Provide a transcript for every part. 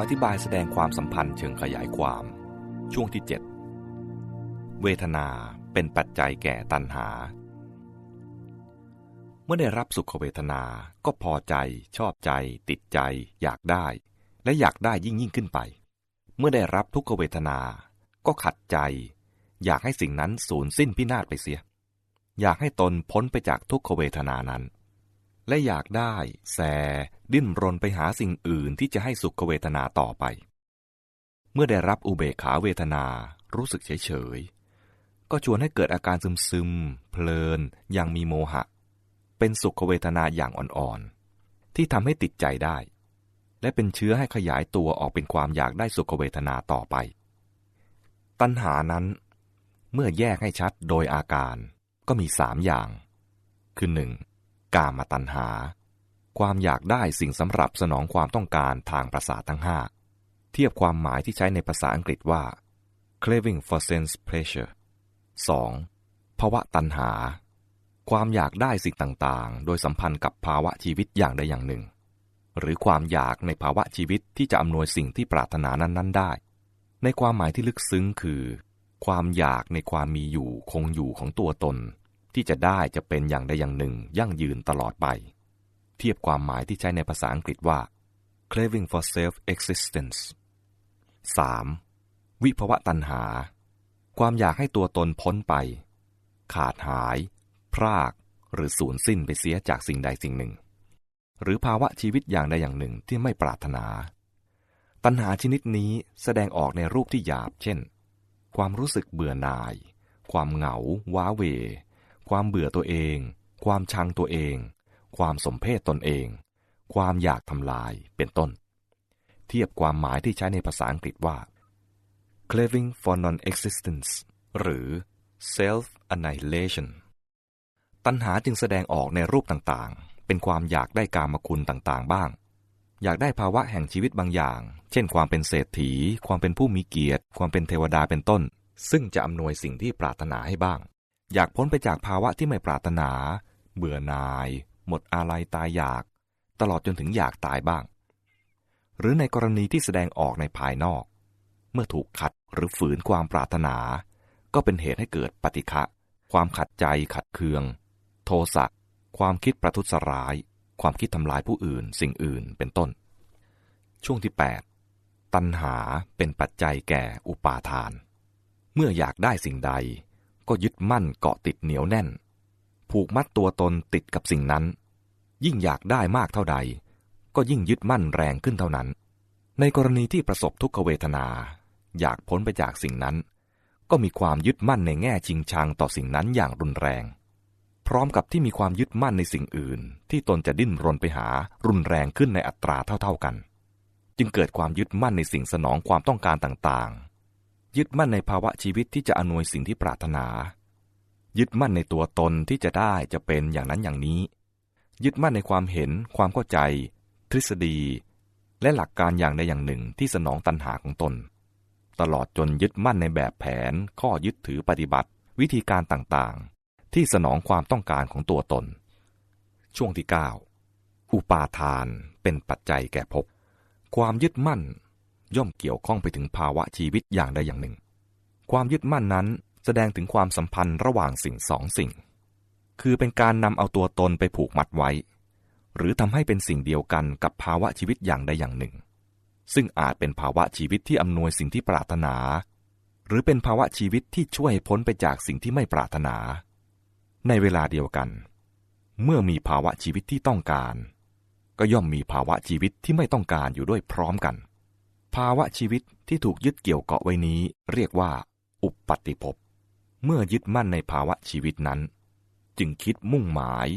ำอธิบายแสดงความสัมพันธ์เชิงขยายความ ช่วงที่ 7 เวทนาเป็นปัจจัยแก่ตัณหา เมื่อได้รับสุขเวทนาก็พอใจ ชอบใจ ติดใจ อยากได้ และอยากได้ยิ่งยิ่งขึ้นไป เมื่อได้รับทุกขเวทนา ก็ขัดใจ อยากให้สิ่งนั้นสูญสิ้นพินาศไปเสีย อยากให้ตนพ้นไปจากทุกขเวทนานั้น และอยากได้ แส ดิ้นรนไปหาสิ่งอื่นที่จะให้สุขเวทนาต่อไป เมื่อได้รับอุเบกขาเวทนา รู้สึกเฉยเฉย ก็ชวนให้เกิดอาการซึมซึม เพลินอย่างมีโมหะ เป็นสุขเวทนาอย่างอ่อนๆ ที่ทำให้ติดใจได้ และเป็นเชื้อให้ขยายตัวออกเป็นความอยากได้สุขเวทนาต่อไป ตัณหานั้น เมื่อแยกให้ชัดโดยอาการก็มีสามอย่าง คือหนึ่ง กามตัณหา ความอยากได้สิ่งสำหรับสนองความต้องการทางประสาททั้งห้าเทียบความหมายที่ใช้ในภาษาอังกฤษว่า craving for sense pleasure 2. ภาวะตัณหา ความอยากได้สิ่งต่างๆ โดยสัมพันธ์กับภาวะชีวิตอย่างใดอย่างหนึ่ง หรือความอยากในภาวะชีวิตที่จะอำนวยสิ่งที่ปรารถนานั้น ๆ ได้ ในความหมายที่ลึกซึ้งคือ ความอยากในความมีอยู่คงอยู่ของตัวตน ที่จะได้จะเป็นอย่างใดอย่างหนึ่งยั่งยืนตลอดไป เทียบความหมายที่ใช้ในภาษาอังกฤษว่า craving for self existence 3. วิภวะตัณหา ความอยากให้ตัวตนพ้นไป ขาดหาย พราก หรือสูญสิ้นไปเสียจากสิ่งใดสิ่งหนึ่ง หรือภาวะชีวิตอย่างใดอย่างหนึ่งที่ไม่ปรารถนา ตัณหาชนิดนี้แสดงออกในรูปที่หยาบ เช่น ความรู้สึกเบื่อหน่าย ความเหงา ว้าเว ความเบื่อตัวเอง ความชังตัวเอง ความสมเพศตนเอง ความอยากทำลายเป็นต้น เทียบความหมายที่ใช้ในภาษาอังกฤษว่า craving for non-existence หรือ self annihilation ตัณหาจึงแสดงออกในรูปต่างๆ เป็นความอยากได้กามคุณต่างๆ บ้าง อยากได้ภาวะแห่งชีวิตบางอย่าง เช่น ความเป็นเศรษฐี ความเป็นผู้มีเกียรติ ความเป็นเทวดาเป็นต้น ซึ่งจะอำนวยสิ่งที่ปรารถนาให้บ้าง อยากพ้นไปจากภาวะที่ไม่ปรารถนา เบื่อหน่าย หมดอาลัยตายอยาก ตลอดจนถึงอยากตายบ้าง หรือในกรณีที่แสดงออกในภายนอก เมื่อถูกขัดหรือฝืนความปรารถนา ก็เป็นเหตุให้เกิดปฏิฆะความขัดใจขัดเคือง โทสะความคิดประทุษร้าย ความคิดทำลายผู้อื่น สิ่งอื่นเป็นต้น ช่วงที่ 8 ตัณหาเป็นปัจจัยแก่อุปาทาน เมื่ออยากได้สิ่งใด ก็ยึดมั่นเกาะติดเหนียวแน่น ผูกมัดตัวตนติดกับสิ่งนั้น ยิ่งอยากได้มากเท่าใด ก็ยิ่งยึดมั่นแรงขึ้นเท่านั้น ในกรณีที่ประสบทุกขเวทนา อยากพ้นไปจากสิ่งนั้น ก็มีความยึดมั่นในแง่ชิงชังต่อสิ่งนั้นอย่างรุนแรง พร้อมกับที่มีความยึดมั่นในสิ่งอื่น ที่ตนจะดิ้นรนไปหารุนแรงขึ้นในอัตราเท่าๆกัน จึงเกิดความยึดมั่นในสิ่งสนองความต้องการต่างๆ ยึดมั่นในภาวะชีวิตที่จะอนวยสิ่งที่ปรารถนา ยึดมั่นในตัวตนที่จะได้จะเป็นอย่างนั้นอย่างนี้ ยึดมั่นในความเห็น ความเข้าใจ ทฤษฎี และหลักการอย่างใดอย่างหนึ่งที่สนองตัณหาของตน ตลอดจนยึดมั่นในแบบแผน ข้อยึดถือปฏิบัติ วิธีการต่างๆ ที่สนองความต้องการของตัวตน ช่วงที่ 9 อุปาทานเป็นปัจจัยแก่ภพความยึดมั่น ย่อมเกี่ยวข้องไปถึงภาวะชีวิตอย่างใดอย่างหนึ่ง ความยึดมั่นนั้นแสดงถึงความสัมพันธ์ระหว่างสิ่งสองสิ่ง คือเป็นการนำเอาตัวตนไปผูกมัดไว้ หรือทำให้เป็นสิ่งเดียวกันกับภาวะชีวิตอย่างใดอย่างหนึ่ง ซึ่งอาจเป็นภาวะชีวิตที่อำนวยสิ่งที่ปรารถนา หรือเป็นภาวะชีวิตที่ช่วยพ้นไปจากสิ่งที่ไม่ปรารถนา ในเวลาเดียวกัน เมื่อมีภาวะชีวิตที่ต้องการ ก็ย่อมมีภาวะชีวิตที่ไม่ต้องการอยู่ด้วยพร้อมกัน ภาวะชีวิตที่ถูกยึดเกี่ยวเกาะไว้นี้เรียกว่า อุปปัติภพ เมื่อยึดมั่นในภาวะชีวิตนั้น จึงคิดมุ่งหมาย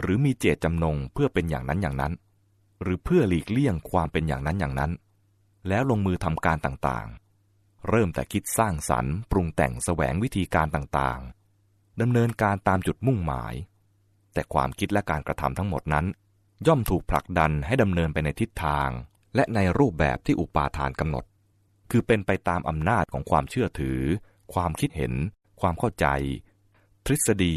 หรือมีเจตจำนงเพื่อเป็นอย่างนั้นอย่างนั้น หรือเพื่อหลีกเลี่ยงความเป็นอย่างนั้นอย่างนั้น แล้วลงมือทำการต่างๆ เริ่มแต่คิดสร้างสรรค์ปรุงแต่งแสวงวิธีการต่างๆดำเนินการตามจุดมุ่งหมาย แต่ความคิดและการกระทำทั้งหมดนั้น ย่อมถูกผลักดันให้ดำเนินไปในทิศทาง และในรูปแบบที่อุปาทานกำหนด คือเป็นไปตามอำนาจของความเชื่อถือ ความคิดเห็น ความเข้าใจ ทฤษฎี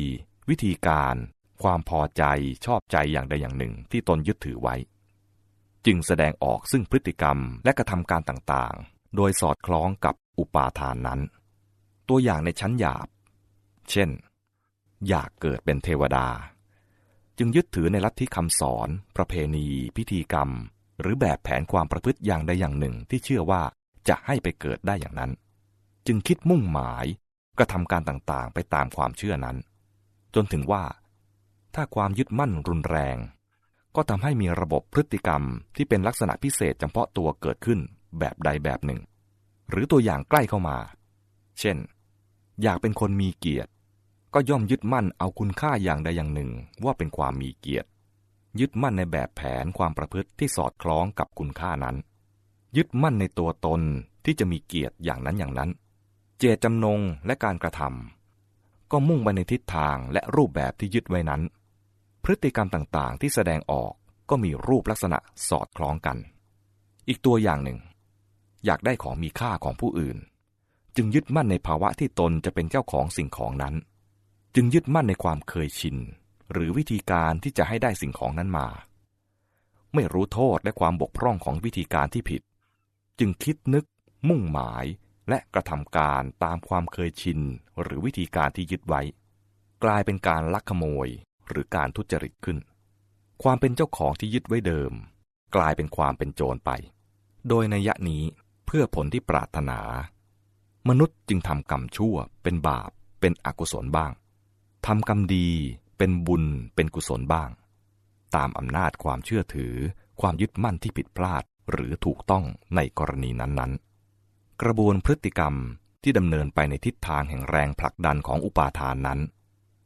วิธีการ ความพอใจชอบใจอย่างใดอย่างหนึ่งที่ตนยึดถือไว้ จึงแสดงออกซึ่งพฤติกรรมและกระทำการต่างๆ โดยสอดคล้องกับอุปาทานนั้น ตัวอย่างในชั้นหยาบ เช่น อยากเกิดเป็นเทวดา จึงยึดถือในลัทธิคำสอน ประเพณี พิธีกรรม หรือแบบแผนความประพฤติอย่างใดอย่างหนึ่งที่เชื่อว่าจะให้ไปเกิดได้อย่างนั้น จึงคิดมุ่งหมายกระทำการต่างๆ ไปตามความเชื่อนั้น จนถึงว่า ถ้าความยึดมั่นรุนแรง ก็ทำให้มีระบบพฤติกรรมที่เป็นลักษณะพิเศษเฉพาะตัวเกิดขึ้นแบบใดแบบหนึ่ง หรือตัวอย่างใกล้เข้ามา เช่น อยากเป็นคนมีเกียรติ ก็ย่อมยึดมั่นเอาคุณค่าอย่างใดอย่างหนึ่ง ว่าเป็นความมีเกียรติ ยึดมั่นในแบบแผนความประพฤติที่สอดคล้องกับคุณค่านั้น ยึดมั่นในตัวตนที่จะมีเกียรติอย่างนั้นอย่างนั้น เจตจำนงและการกระทำก็มุ่งไปในทิศทางและรูปแบบที่ยึดไว้นั้น พฤติกรรมต่างๆ ที่แสดงออกก็มีรูปลักษณะสอดคล้องกัน อีกตัวอย่างหนึ่ง อยากได้ของมีค่าของผู้อื่น จึงยึดมั่นในภาวะที่ตนจะเป็นเจ้าของสิ่งของนั้น จึงยึดมั่นในความเคยชิน หรือวิธีการที่จะให้ได้สิ่งของนั้นมา ไม่รู้โทษและความบกพร่องของวิธีการที่ผิด จึงคิดนึก มุ่งหมายและกระทำการตามความเคยชิน หรือวิธีการที่ยึดไว้ กลายเป็นการลักขโมยหรือการทุจริตขึ้น ความเป็นเจ้าของที่ยึดไว้เดิม กลายเป็นความเป็นโจรไป โดยในยะนี้เพื่อผลที่ปรารถนา มนุษย์จึงทำกรรมชั่วเป็นบาปเป็นอกุศลบ้างทำกรรมดี เป็นบุญเป็นกุศลบ้าง ตามอำนาจความเชื่อถือ ความยึดมั่นที่ผิดพลาดหรือถูกต้องในกรณีนั้นๆ กระบวนพฤติกรรมที่ดำเนินไปในทิศทางแห่งแรงผลักดันของอุปาทานนั้น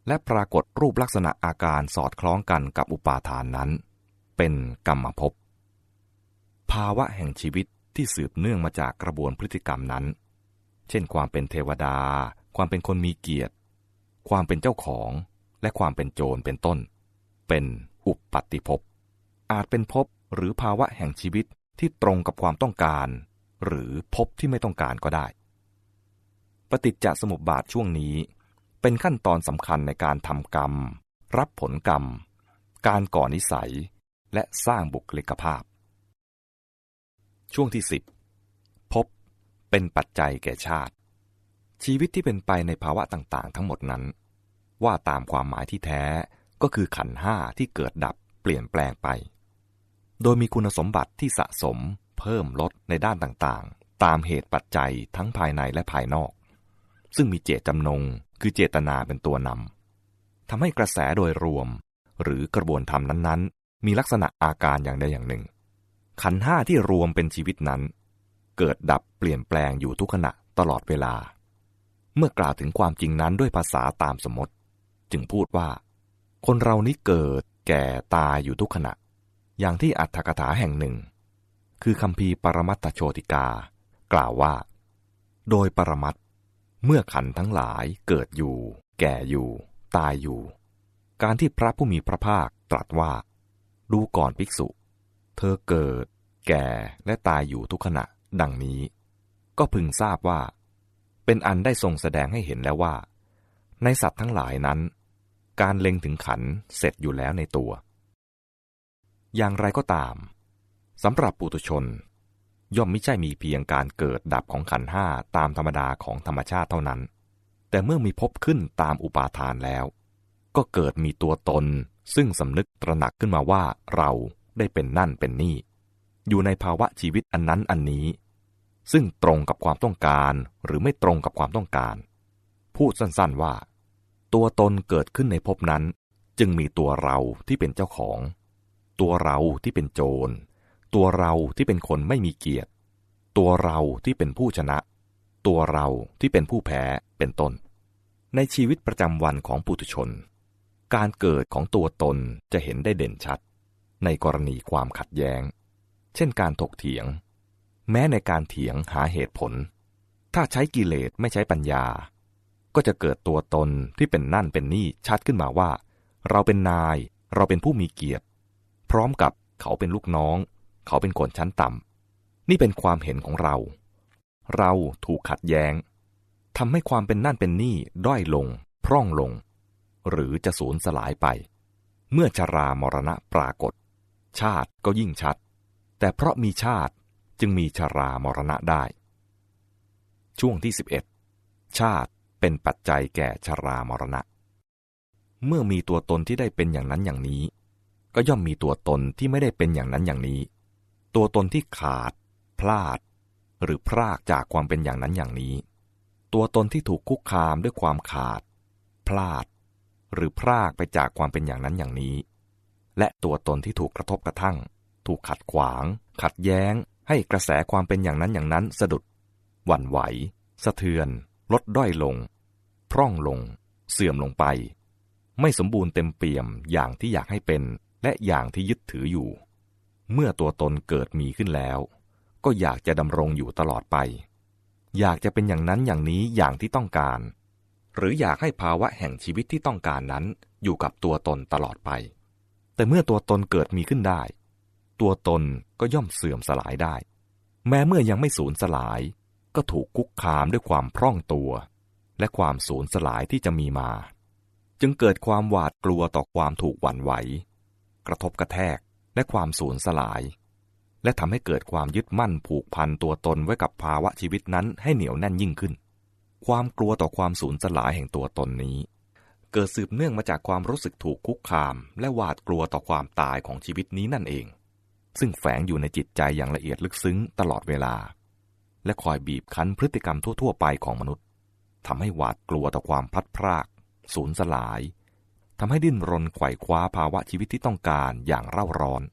และปรากฏรูปลักษณะอาการสอดคล้องกันกับอุปาทานนั้น เป็นกรรมภพภาวะแห่งชีวิตที่สืบเนื่องมาจากกระบวนพฤติกรรมนั้น เช่นความเป็นเทวดา ความเป็นคนมีเกียรติ ความเป็นเจ้าของ และความเป็นโจรเป็นต้น เป็นอุปปัตติภพ อาจเป็นภพหรือภาวะแห่งชีวิตที่ตรงกับความต้องการ หรือภพที่ไม่ต้องการก็ได้ ปฏิจจสมุปบาทช่วงนี้ เป็นขั้นตอนสำคัญในการทำกรรม รับผลกรรม การก่อนิสัย และสร้างบุคลิกภาพ ช่วงที่สิบพบเป็นปัจจัยแก่ชาติ ชีวิตที่เป็นไปในภาวะต่างๆ ทั้งหมดนั้น ว่าตามความหมายที่แท้ก็คือขันห้าที่เกิดดับเปลี่ยนแปลงไป โดยมีคุณสมบัติที่สะสม เพิ่มลดในด้านต่างๆ ตามเหตุปัจจัยทั้งภายในและภายนอก ซึ่งมีเจตจำนง คือเจตนาเป็นตัวนำทำให้กระแสโดยรวม หรือกระบวนการนั้นๆ มีลักษณะอาการอย่างใดอย่างหนึ่ง ขันห้าที่รวมเป็นชีวิตนั้น เกิดดับเปลี่ยนแปลงอยู่ทุกขณะตลอดเวลา เมื่อกล่าวถึงความจริงนั้นด้วยภาษาตามสมมติ จึงพูดว่า คนเรานี้เกิดแก่ตายอยู่ทุกขณะ อย่างที่อัตถกถาแห่งหนึ่ง คือคำพีปรมัตโชติกา กล่าวว่า โดยปรมัตเมื่อขันทั้งหลายเกิดอยู่ แก่อยู่ ตายอยู่ การที่พระผู้มีพระภาคตรัสว่า ดูก่อนภิกษุ เธอเกิด แก่และตายอยู่ทุกขณะ ดังนี้ ก็พึงทราบว่า เป็นอันได้ทรงแสดงให้เห็นแล้วว่า ในสัตว์ทั้งหลายนั้น การเล็งถึงขันเสร็จอยู่แล้วในตัว อย่างไรก็ตามสำหรับปุถุชน ย่อมไม่ใช่มีเพียงการเกิดดับของขันห้าตามธรรมดาของธรรมชาติเท่านั้น แต่เมื่อมีพบขึ้นตามอุปาทานแล้ว ก็เกิดมีตัวตนซึ่งสำนึกตระหนักขึ้นมาว่าเราได้เป็นนั่นเป็นนี่ อยู่ในภาวะชีวิตอันนั้นอันนี้ ซึ่งตรงกับความต้องการหรือไม่ตรงกับความต้องการ พูดสั้นๆว่า ตัวตนเกิดขึ้นในภพนั้น จึงมีตัวเราที่เป็นเจ้าของ ตัวเราที่เป็นโจร ตัวเราที่เป็นคนไม่มีเกียรติ ตัวเราที่เป็นผู้ชนะ ตัวเราที่เป็นผู้แพ้เป็นต้น ในชีวิตประจำวันของปุถุชน การเกิดของตัวตนจะเห็นได้เด่นชัด ในกรณีความขัดแย้ง เช่นการถกเถียง แม้ในการเถียงหาเหตุผล ถ้าใช้กิเลสไม่ใช้ปัญญา ก็จะเกิดตัวตนที่เป็นนั่นเป็นนี่ชัดขึ้นมาว่า เราเป็นนาย เราเป็นผู้มีเกียรติ พร้อมกับเขาเป็นลูกน้อง เขาเป็นคนชั้นต่ำนี่เป็นความเห็นของเรา เราถูกขัดแย้งทำให้ความเป็นนั่นเป็นนี่ด้อยลง พร่องลง หรือจะสูญสลายไป เมื่อชรามรณะปรากฏ ชาติก็ยิ่งชัด แต่เพราะมีชาติจึงมีชรามรณะได้ ช่วงที่ 11 ชาติ เป็นปัจจัยแก่ชรามรณะ เมื่อมีตัวตนที่ได้เป็นอย่างนั้นอย่างนี้ ก็ย่อมมีตัวตนที่ไม่ได้เป็นอย่างนั้นอย่างนี้ ตัวตนที่ขาด พลาด หรือพรากจากความเป็นอย่างนั้นอย่างนี้ ตัวตนที่ถูกคุกคามด้วยความขาด พลาด หรือพรากไปจากความเป็นอย่างนั้นอย่างนี้ และตัวตนที่ถูกกระทบกระทั่ง ถูกขัดขวาง ขัดแย้ง ให้กระแสความเป็นอย่างนั้นอย่างนั้นสะดุดหวั่นไหว สะเทือน ลดด้อยลง พร่องลง เสื่อมลงไป ไม่สมบูรณ์เต็มเปี่ยมอย่างที่อยากให้เป็น และอย่างที่ยึดถืออยู่ เมื่อตัวตนเกิดมีขึ้นแล้ว ก็อยากจะดำรงอยู่ตลอดไป อยากจะเป็นอย่างนั้นอย่างนี้อย่างที่ต้องการ หรืออยากให้ภาวะแห่งชีวิตที่ต้องการนั้นอยู่กับตัวตนตลอดไป แต่เมื่อตัวตนเกิดมีขึ้นได้ ตัวตนก็ย่อมเสื่อมสลายได้ แม้เมื่อยังไม่สูญสลาย ก็ถูกคุกคามด้วยความพร่องตัว และความสูญสลายที่จะมีมา จึงเกิดความหวาดกลัวต่อความถูกหวั่นไหว กระทบกระแทกและความสูญสลาย และทำให้เกิดความยึดมั่นผูกพันตัวตนไว้กับภาวะชีวิตนั้นให้เหนียวแน่นยิ่งขึ้น ความกลัวต่อความสูญสลายแห่งตัวตนนี้ เกิดสืบเนื่องมาจากความรู้สึกถูกคุกคาม และหวาดกลัวต่อความตายของชีวิตนี้นั่นเอง ซึ่งแฝงอยู่ในจิตใจอย่างละเอียดลึกซึ้งตลอดเวลา และคอยบีบคั้นพฤติกรรมทั่ว ๆ ไปของมนุษย์ ทำให้หวาดกลัวต่อความพลัดพราก สูญสลายทำให้ดิ้นรนไขว่คว้าภาวะชีวิตที่ต้องการอย่างเร่าร้อน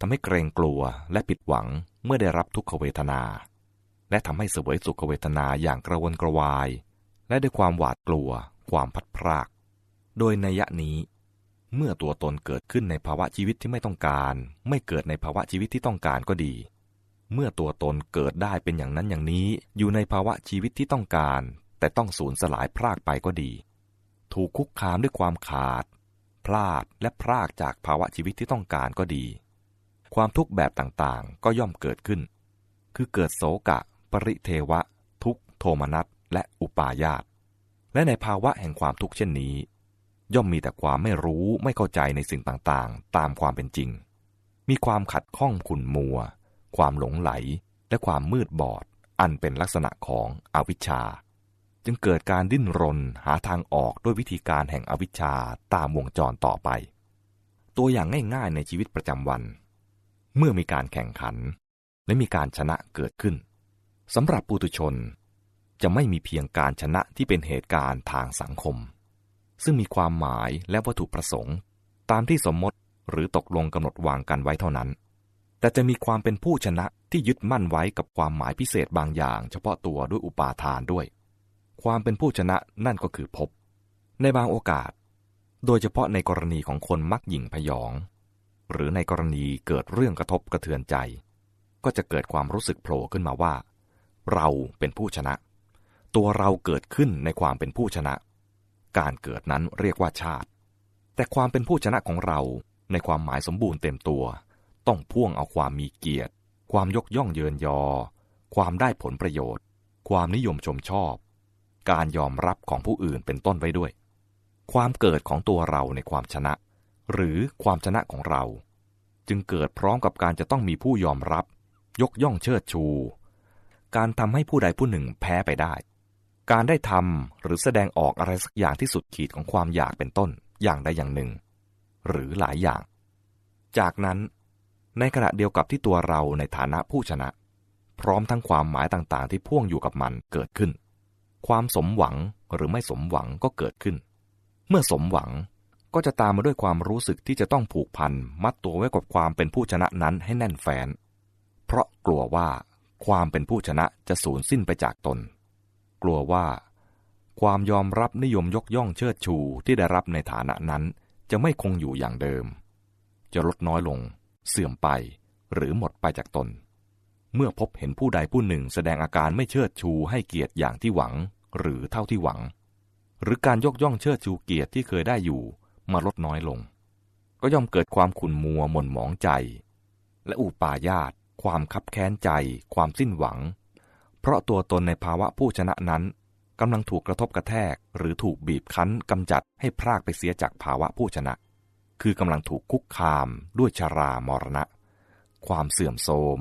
ทำให้เกรงกลัวและผิดหวังเมื่อได้รับทุกขเวทนา และทำให้เสวยสุขเวทนาอย่างกระวนกระวาย และด้วยความหวาดกลัว ความพัดพราก โดยในยะนี้ เมื่อตัวตนเกิดขึ้นในภาวะชีวิตที่ไม่ต้องการ ไม่เกิดในภาวะชีวิตที่ต้องการก็ดี เมื่อตัวตนเกิดได้เป็นอย่างนั้นอย่างนี้ อยู่ในภาวะชีวิตที่ต้องการ แต่ต้องสูญสลายพรากไปก็ดี ถูกคุกคามด้วยความขาด พลาดและพรากจากภาวะชีวิตที่ต้องการก็ดี ความทุกข์แบบต่างๆ ก็ย่อมเกิดขึ้น คือเกิดโศกะ ปริเทวะ ทุกโทมนัสและอุปาญาตและในภาวะแห่งความทุกข์เช่นนี้ ย่อมมีแต่ความไม่รู้ไม่เข้าใจในสิ่งต่างๆ ตามความเป็นจริง มีความขัดข้องขุ่นมัว ความหลงไหล และความมืดบอด อันเป็นลักษณะของอวิชชา จึงเกิดการดิ้นรนหาทางออกด้วยวิธีการแห่งอวิชชาตามวงจรต่อไป ตัวอย่างง่ายๆในชีวิตประจำวัน เมื่อมีการแข่งขัน และมีการชนะเกิดขึ้นสำหรับปุถุชน จะไม่มีเพียงการชนะที่เป็นเหตุการณ์ทางสังคม ซึ่งมีความหมายและวัตถุประสงค์ ตามที่สมมติหรือตกลงกำหนดวางกันไว้เท่านั้น แต่จะมีความเป็นผู้ชนะที่ยึดมั่นไว้กับความหมายพิเศษบางอย่าง เฉพาะตัวด้วยอุปาทานด้วย ความเป็นผู้ชนะนั่นก็คือพบในบางโอกาส โดยเฉพาะในกรณีของคนมักหยิ่งพยอง หรือในกรณีเกิดเรื่องกระทบกระเทือนใจ ก็จะเกิดความรู้สึกโผล่ขึ้นมาว่า เราเป็นผู้ชนะ ตัวเราเกิดขึ้นในความเป็นผู้ชนะ การเกิดนั้นเรียกว่าชาติ แต่ความเป็นผู้ชนะของเราในความหมายสมบูรณ์เต็มตัว ต้องพ่วงเอาความมีเกียรติ ความยกย่องเยินยอ ความได้ผลประโยชน์ ความนิยมชมชอบ การยอมรับของผู้อื่นเป็นต้นไว้ด้วย ความเกิดของตัวเราในความชนะ หรือความชนะของเรา จึงเกิดพร้อมกับการจะต้องมีผู้ยอมรับ ยกย่องเชิดชู การทำให้ผู้ใดผู้หนึ่งแพ้ไปได้ การได้ทำหรือแสดงออกอะไรสักอย่างที่สุดขีดของความอยากเป็นต้นอย่างใดอย่างหนึ่ง หรือหลายอย่าง จากนั้น ในขณะเดียวกับที่ตัวเราในฐานะผู้ชนะ พร้อมทั้งความหมายต่างๆ ที่พ่วงอยู่กับมันเกิดขึ้น ความสมหวังหรือไม่สมหวังก็เกิดขึ้น เมื่อสมหวังก็จะตามมาด้วยความรู้สึกที่จะต้องผูกพันมัดตัวไว้กับความเป็นผู้ชนะนั้นให้แน่นแฟ้นเพราะกลัวว่าความเป็นผู้ชนะจะสูญสิ้นไปจากตน กลัวว่า ความยอมรับนิยมยกย่องเชิดชูที่ได้รับในฐานะนั้น จะไม่คงอยู่อย่างเดิม จะลดน้อยลง เสื่อมไปหรือหมดไปจากตน เมื่อพบเห็นผู้ใดผู้หนึ่งแสดงอาการไม่เชิดชูให้เกียรติอย่างที่หวัง หรือเท่าที่หวัง หรือการยกย่องเชิดชูเกียรติที่เคยได้อยู่มาลดน้อยลง ก็ย่อมเกิดความขุ่นมัวหม่นหมองใจ และอุปาญาตความคับแค้นใจ ความสิ้นหวัง เพราะตัวตนในภาวะผู้ชนะนั้นกำลังถูกกระทบกระแทก หรือถูกบีบคั้นกำจัดให้พรากไปเสียจากภาวะผู้ชนะ คือกำลังถูกคุกคามด้วยชารามรณะ ความเสื่อมโทรม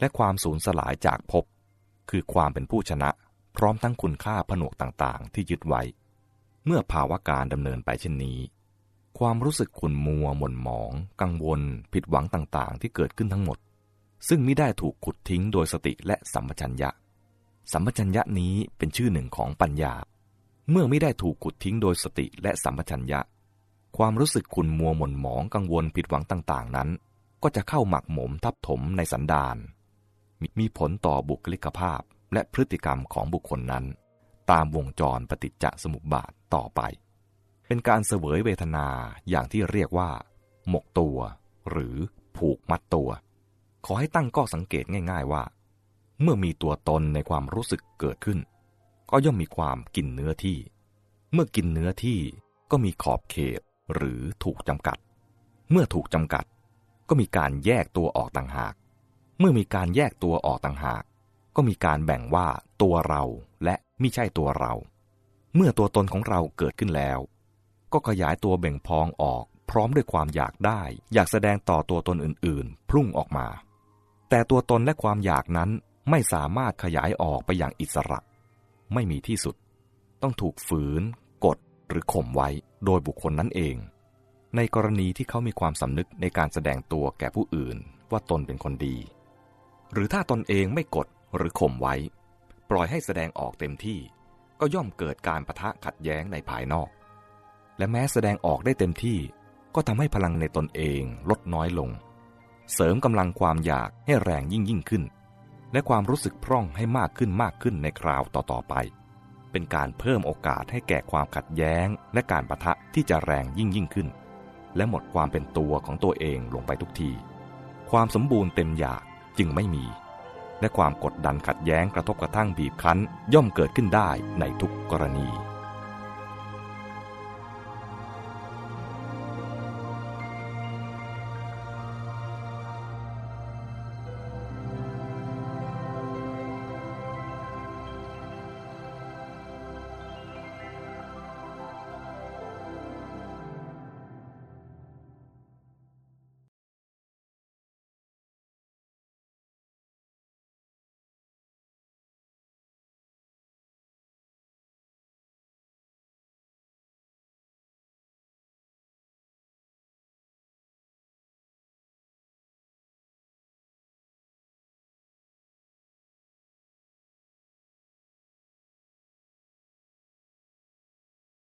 และความสูญสลายจากภพคือความเป็นผู้ชนะ พร้อมทั้งคุณค่าผนวกต่างๆ ที่ยึดไว้ เมื่อภาวะการดำเนินไปเช่นนี้ ความรู้สึกขุ่นมัวหม่นหมอง กังวล ผิดหวังต่างๆ ที่เกิดขึ้นทั้งหมด ซึ่งไม่ได้ถูกขุดทิ้งโดยสติและสัมปชัญญะ สัมปชัญญะนี้เป็นชื่อหนึ่งของปัญญา เมื่อไม่ได้ถูกขุดทิ้งโดยสติและสัมปชัญญะ ความรู้สึกขุ่นมัวหม่นหมองกังวลผิดหวังต่างๆ นั้น ก็จะเข้าหมักหมมทับถมในสันดานมีผลต่อบุคลิกภาพและพฤติกรรมของบุคคลนั้น ตามวงจรปฏิจจสมุปบาทต่อไป เป็นการเสวยเวทนาอย่างที่เรียกว่า หมกตัว หรือผูกมัดตัว ขอให้ตั้งข้อสังเกตง่าย ๆว่า เมื่อมีตัวตนในความรู้สึกเกิดขึ้น ก็ย่อมมีความกินเนื้อที่ เมื่อกินเนื้อที่ก็มีขอบเขต หรือถูกจำกัด เมื่อถูกจำกัด ก็มีการแยกตัวออกต่างหาก เมื่อมีการแยกตัวออกต่างหาก ก็มีการแบ่งว่าตัวเราและไม่ใช่ตัวเรา เมื่อตัวตนของเราเกิดขึ้นแล้ว ก็ขยายตัวเบ่งพองออก พร้อมด้วยความอยากได้ อยากแสดงต่อตัวตนอื่นๆ พุ่งออกมา แต่ตัวตนและความอยากนั้นไม่สามารถขยายออกไปอย่างอิสระ ไม่มีที่สุด ต้องถูกฝืน กดหรือข่มไว้ โดยบุคคลนั้นเอง ในกรณีที่เขามีความสำนึกในการแสดงตัวแก่ผู้อื่นว่าตนเป็นคนดี หรือถ้าตนเองไม่กดหรือข่มไว้ ปล่อยให้แสดงออกเต็มที่ ก็ย่อมเกิดการประทะขัดแย้งในภายนอก และแม้แสดงออกได้เต็มที่ ก็ทำให้พลังในตนเองลดน้อยลง เสริมกำลังความอยากให้แรงยิ่งยิ่งขึ้น และความรู้สึกพร่องให้มากขึ้นมากขึ้นในคราวต่อๆไป เป็นการเพิ่มโอกาสให้แก่ความขัดแย้ง และการประทะที่จะแรงยิ่งยิ่งขึ้น และหมดความเป็นตัวของตัวเองลงไปทุกที ความสมบูรณ์เต็มอยากจึงไม่มี และความกดดันขัดแย้งกระทบกระทั่งบีบคั้น ย่อมเกิดขึ้นได้ในทุกกรณี